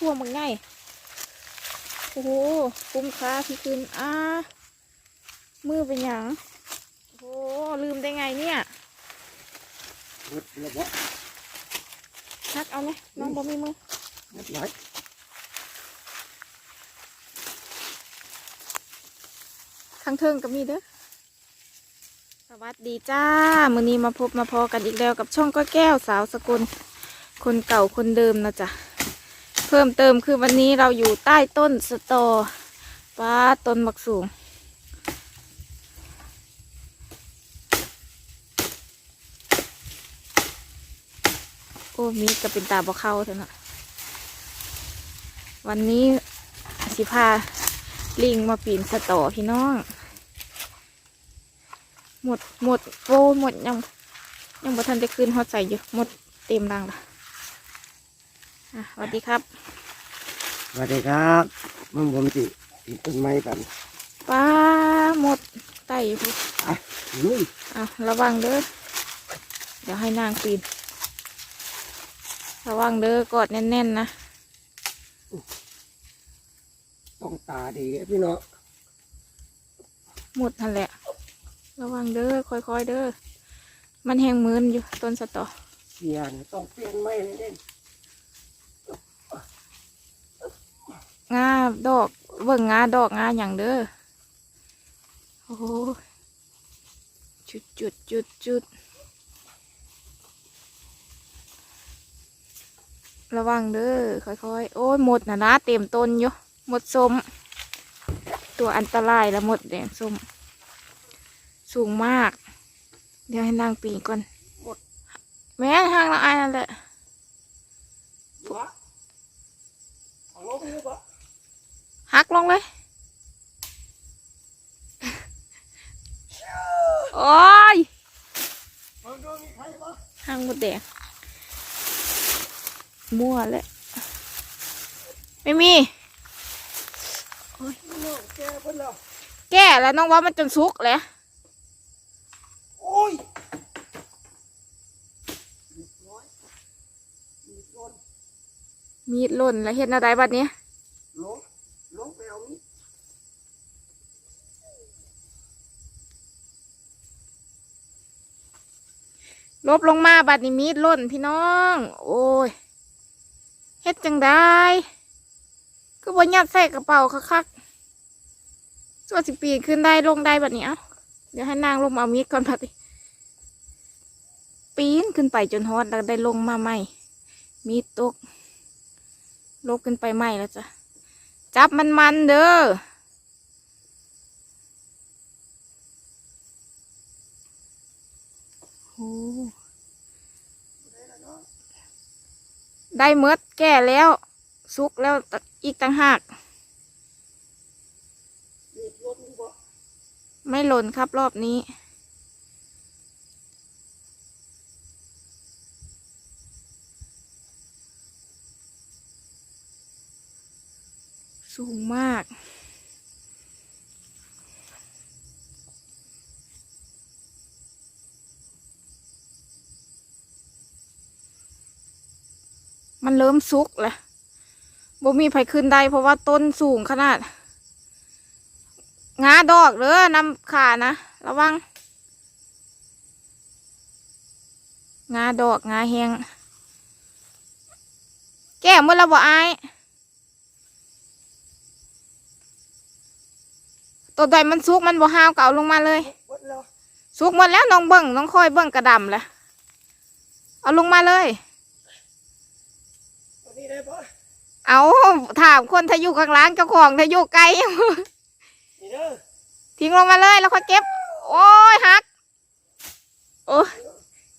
พวงบางไงโอ้โหคุ้มค่าพี่คืนอ่ามือเป็นหยังโอ้โหลืมได้ไงเนี่ยหมดแล้วบ่นักเอาไหมน้องบ่มีมือหมดหลายข้างเทิงก็มีเด้อสวัสดีจ้า มือนี้มาพบมาพอกันอีกแล้วกับช่องก้อยแก้วสาวสกุล คนเก่าคนเดิมนะจ๊ะ พิ่มเติมคือวันนี้เราอยู่ใต้ต้นสตอป้าต้นมักสูง โอ้มีก็เป็นตาบ่เข้าเถอะนะวันนี้สิพาลิงมาปีนสตอพี่น้อง หมดหมดโอ้หมดยังยังบ่ทันได้ขึ้นฮอดใส่อยู่หมดเต็มรังละ อะสวัสดีครับสวัสดีครับมึงผมสิปีนต้นไม้กันป้าหมดไต่อยู่พุ่นอะลุยอะระวังเด้อเดี๋ยวให้นางปีนระวังเด้อกอดแน่นๆนะต้องตาดีพี่น้องหมดนั่นแหละ ระวังเด้อค่อยๆเด้อมันแหงมืนอยู่ต้นสตอเสียนต้องเปลี่ยนไม้เลยเด่น งาดอกเบิ่งงาดอกงาอย่างเด้อโอ้โหจุดจุดจุดจุดระวังเด้อค่อยๆ โอ้ยหมดนะนะเต็มต้นอยู่หมดสมตัวอันตรายแล้วหมดแดงสมสูงมาก เดี๋ยวให้นางปีก่อนแม่ห่างละอายนั่นแหละวะเหักลงเลย โอ้ยมึงดูมีใครปะหางหมดแดงมั่วแล้วไม่มีพี่น้องแกเพิ่นแล้วแก่แล้วน้องว่ามันจนสุกแล้วโอ้ยเรียบร้อยมีโดนมีดหล่นแล้วเห็นอะไรบัดนี้ ลงลงไปเอามีด ลบลงมาบัดนี้มีดล่นพี่น้อง โอ้ยเฮ็ดจังได้ก็บ่ยัดใส่กระเป๋าคักๆส่วนสิปีขึ้นได้ลงได้บัดนี้เอ้าเดี๋ยวให้นางลงมาเอามีดก่อนบัดนี้ปีนขึ้นไปจนฮอดแล้วได้ลงมาใหม่ มีดตกลบขึ้นไปใหม่แล้วจ้ะจับมันมันๆเด้อ โอ้ได้เมดแก่แล้วสุกแล้วอีกต่างหากไม่หล่นครับรอบนี้ สูงมาก เริ่มสุกแล้วบ่มีไผขึ้นได้เพราะว่าต้นสูงขนาด งาดอกเด้อนำขานะ ระวัง งาดอกงาแหงแก้เมื่อเราบ่อายตัวใดมันสุกมันบ่ห้าวเก่าลงมาเลยหมดแล้วสุกหมดแล้วน้องเบิ่งน้องคอยเบิ่งกระดำแหละเอาลงมาเลยตัว นี้ได้ปะเอาถามคนถ้าอยู่ข้างล่างเจ้าของถ้าอยู่ไกล นี่เด้อทิ้งลงมาเลยแล้วค่อยเก็บ โอ้ยหัก โอ้ย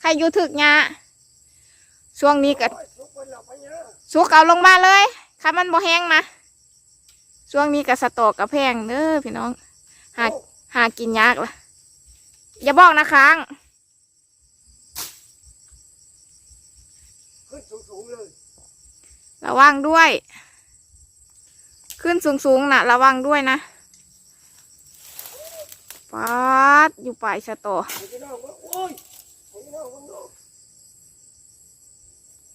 ใครอยู่ถึกหยาช่วงนี้ก็โอ้ยลุกไปแล้วไปเยอะสุกเอาลงมาเลยถ้ามันบ่แห้งนะช่วงนี้ก็สตอกกับแพงเด้อพี่น้อง หาหากินยากละอย่าบอกนะค้าง ขึ้นสูงๆเลย ระวังด้วย ขึ้นสูงๆนะระวังด้วยนะปัดอยู่ปลายชสตอ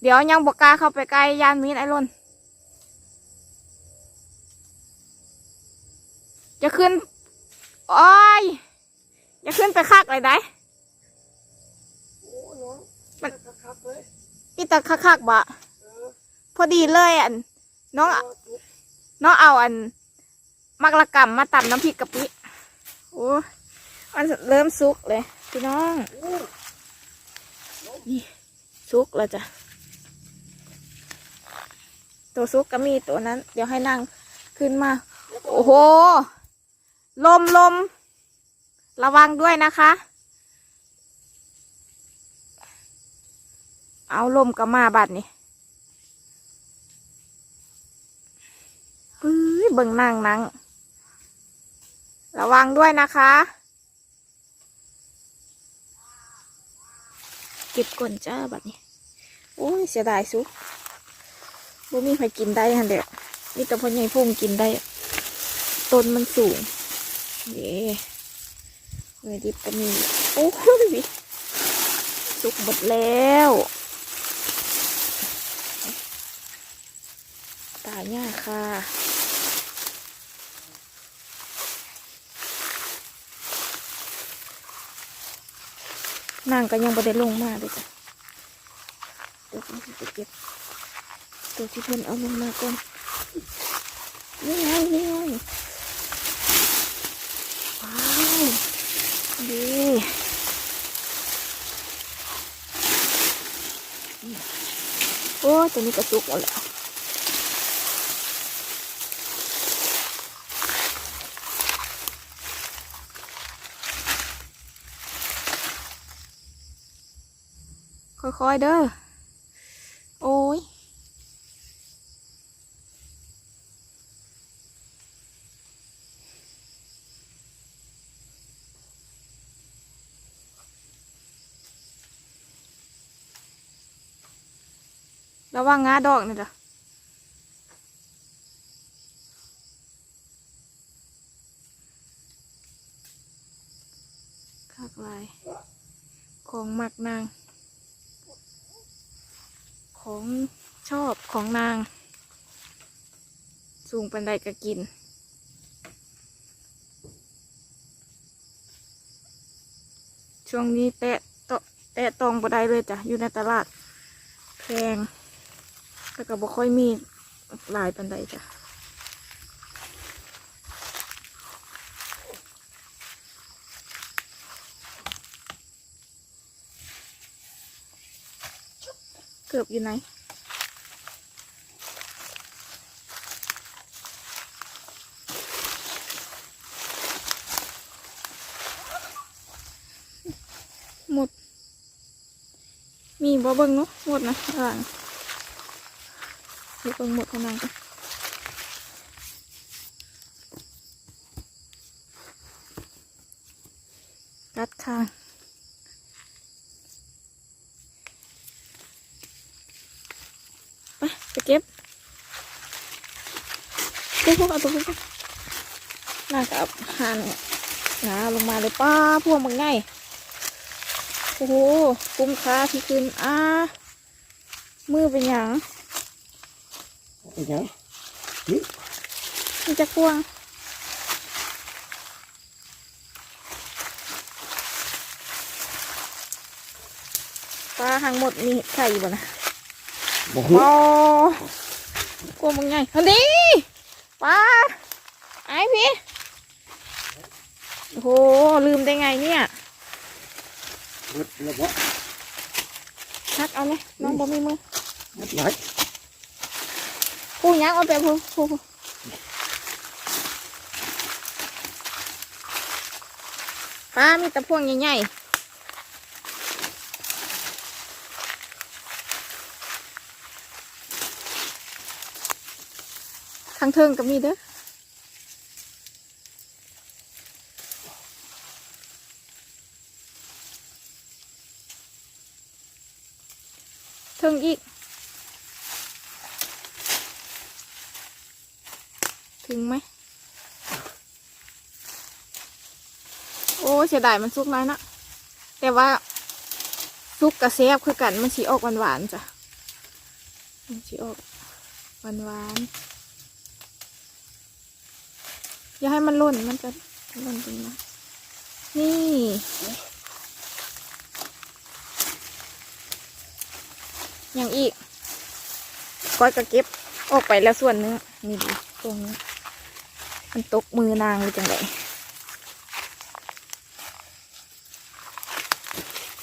เดี๋ยวยังบกกาเข้าไปใกล้ยานมีนไอรอนจะขึ้น โอ้ยอย่าขึ้นไปคักะไรได้มันพี่ตะคักคักบะ พอดีเลยอันน้องน้องเอาอัน มักละกำมมาตำน้ำพริกกะปิโอ้มันเริ่มสุกเลยพี่น้องนี่สุกแล้วจ้ะตัวซุกก็มีตัวนั้น เดี๋ยวให้นั่งขึ้นมา โอ้โห ลมลมระวังด้วยนะคะ เอาลมก็มาบัดนี่ปื้ย เบิ่งนั่งนั่งระวังด้วยนะคะ เก็บก่อนจ้าแบัดนี้โอ้ยเสียดายซุกบ่มีใครกินได้ฮันเดียวนี่แต่พ่อใหญ่พุ่งกินได้ ต้นมันสูงเย่เนื้อดิบก็มีโอ้ยสุกหมดแล้วตายยากค่ะ นางก็ยังบ่ได้ลงมาเลยจ้ะเดี๋ยวผมจะเก็บตัวที่เพิ่นเอาลงมาก่อนนี่ไงนี่ไงว้าวดีโอ้ตัวนี้กระสุกหมดแล้ว ค่อยๆเด้อ โอ้ยระวังงาดอกนี่จ้ะคากลาย ของหมักนาง ของชอบของนาง สูงปันไดก็กิน ช่วงนี้แตะตแตะตองบ่ไดเลยจ้ะ อยู่ในตลาดแพงแต่ก็บ่ค่อยมีหลายปันใดจ้ะ กือบอยู่ไหนหมด มีบ่เบิ่งเนาะหมดนะอ่างเดี๋ยวเบิ่งหมดเท่านั้นกันรัดข้าง ไปไปเก็บ เก็บพวกเอาตัวพวกน่าจะเอาหันหนาลงมาเลยป้าพวกมันง่ายโอ้โหคุ้มค่าที่ขึ้นอ่ามือเป็นหยังเป็นยังนี่มันจะกวางปลาทั้งหมดมีไข่บ่นะบ่ฮู้อ๋อกลัวมึงไงอันนี้ ปลาไอพี่ โอ้โห ลืมได้ไงเนี่ยหมดแล้วบ่ชักเอาเลยน้องบ่มีมือหมดหลายปูยักเอาไปพูพูพูปลามีแตะพวงใหญ่ๆ ข้างเทิงก็มีเด้อเทิงอีก ถึงไหม โอ้เสียดายมันสุกน้อยนะ แต่ว่าสุกกับเซฟคือกันมันสีออกหวานๆจ้ะมันสีออกหวานๆ อย่าให้มันล่นมันจะล่นตรงนี้นี่อย่างอีกก้อยก็เก็บออกไปแล้วส่วนหนึงนี่ดิตรงนี้มันตกมือนางเลยจังได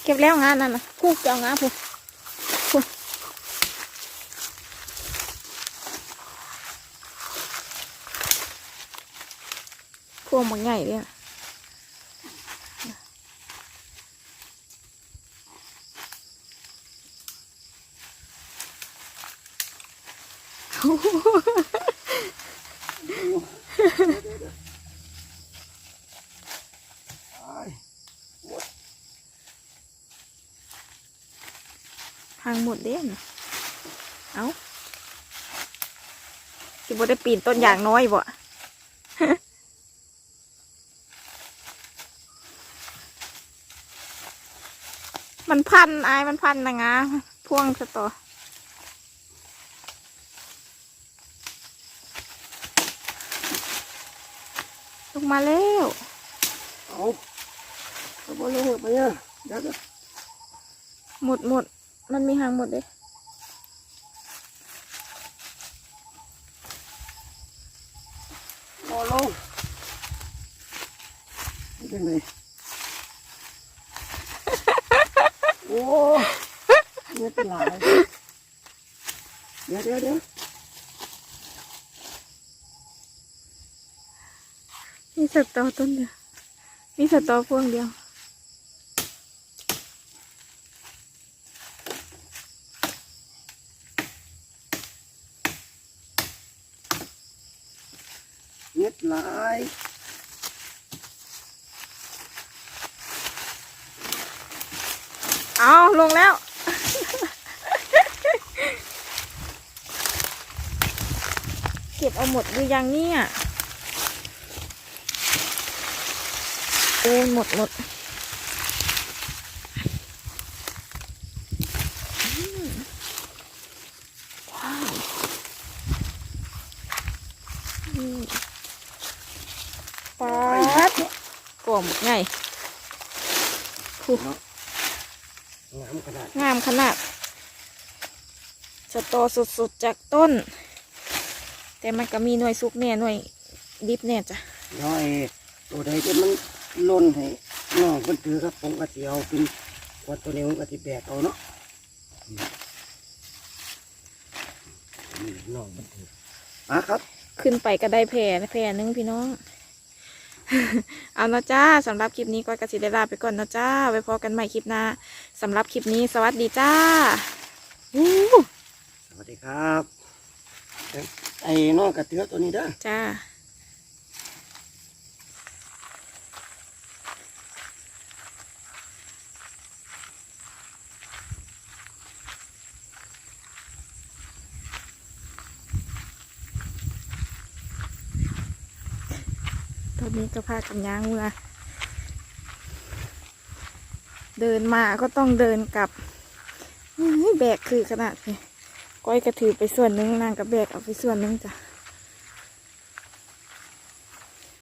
เก็บแล้วงานนั่นนะพูกจะเอางานพูก งมันใหญ่เลยอะทางหมดเด่นเอาสิบ่ได้ปีนต้นอย่างน้อยบ่ มันพันอายมันพันนะงะพวงสตอลงมาแล้วเอาเอาบอลเลยไปเนี่ยเดี๋ยวเดี๋ยวหมดหมดมันมีหางหมดเลย บอลลงนี่เป็นไงโอ้ เนี่ยเป็นหลายเดี๋ยวเดี๋ยวเดี๋ยวมีสตอต้นเดียวมีสตอพวงเดียวเนี่ยหลายเอาลงแล้ว เก็ บเอาหมดหรือยังเนี่ยโอ้ยหมดหมดอืมว้าวนี่ปาดกลมไงผู้เนาะงามขนาด งามขนาดสตอสุดๆจากต้น แต่มันก็มีหน่วยซุกแน่หน่วยดิบแน่จ้ะน้อยตัวใดที่มันหล่นให้น้องมันถือครับผมก็สิเอาเป็นวัดตัวนี้ผมก็สิแบกเอาเนาะนี่น้องมันถืออะครับ ขึ้นไปก็ได้แผ่แผ่หนึงพี่น้อง เอาเนาะจ้าสำหรับคลิปนี้ก็กสิได้ลาไปก่อนเนาะจ้า ไว้พอกันใหม่คลิปหน้าสำหรับคลิปนี้สวัสดีจ้าอู้สวัสดีครับเอ้ย ไอ้น้องกระเทือตัวนี้เด้อจ้าตอนนี้ก็พากันย่างเมื่อเดินมาก็ต้องเดินกลับแบกคือขนาดนี้ ก้อยกระถือไปส่วนหนึงนางกระแบกเอาไปส่วนหนึงจ้ะ